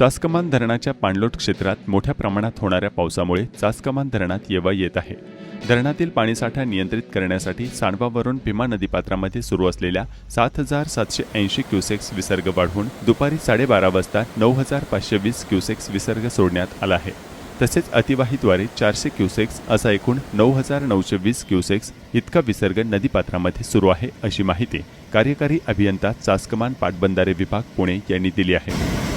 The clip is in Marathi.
चासकमान धरणाच्या पाणलोट क्षेत्रात मोठ्या प्रमाणात होणाऱ्या पावसामुळे चासकमान धरणात येवा येत आहे. धरणातील पाणीसाठा नियंत्रित करण्यासाठी सांडवावरून भीमा नदीपात्रामध्ये सुरू असलेल्या सात हजार सातशे ऐंशी क्युसेक्स विसर्ग वाढवून दुपारी साडेबारा वाजता नऊ हजार पाचशे वीस क्युसेक्स विसर्ग सोडण्यात आला आहे. तसेच अतिवाहीद्वारे चारशे क्युसेक्स असा एकूण नऊ हजार नऊशे वीस क्युसेक्स इतका विसर्ग नदीपात्रामध्ये सुरू आहे अशी माहिती कार्यकारी अभियंता चासकमान पाटबंधारे विभाग पुणे यांनी दिली आहे.